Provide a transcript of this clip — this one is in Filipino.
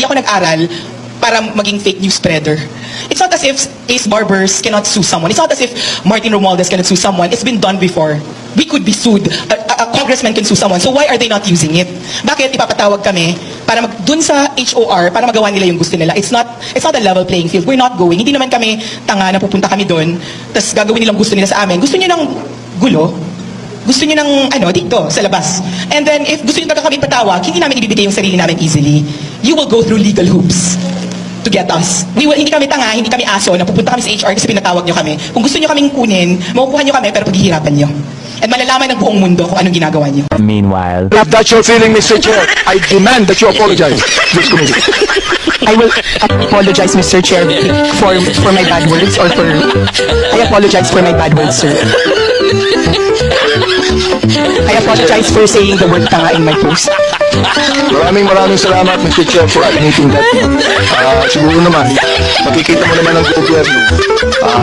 hindi ako nag-aral para maging fake news spreader. It's not as if Ace Barbers cannot sue someone. It's not as if Martin Romualdez cannot sue someone. It's been done before. We could be sued. A, a- a congressman can sue someone. So why are they not using it? Bakit ipapatawag kami para mag, dun sa HOR para magawa nila yung gusto nila? It's not it's not a level playing field. We're not going. Hindi naman kami tanga na pupunta kami doon. Tapos gagawin nilang gusto nila sa amin. Gusto niyo ng gulo? Gusto niyo ng ano dito sa labas. And then if gusto niyo talaga kami patawag, hindi namin ibibigay yung sarili namin easily. You will go through legal hoops to get us. We will, hindi kami tanga, hindi kami aso na pupunta kami sa HR kasi pinatawag niyo kami. Kung gusto niyo kaming kunin, makukuha niyo kami pero paghihirapan niyo. And malalaman ng buong mundo kung anong ginagawa niyo. Meanwhile, If that's your feeling, Mr. Chair, I demand that you apologize to this committee. I will apologize, Mr. Chair, for for my bad words or for I apologize for my bad words, sir. I apologize for saying the word tanga in my post. Maraming maraming salamat, Mr. Chair, for admitting that. Ah, siguro naman, makikita mo naman ang gobyerno. Ah,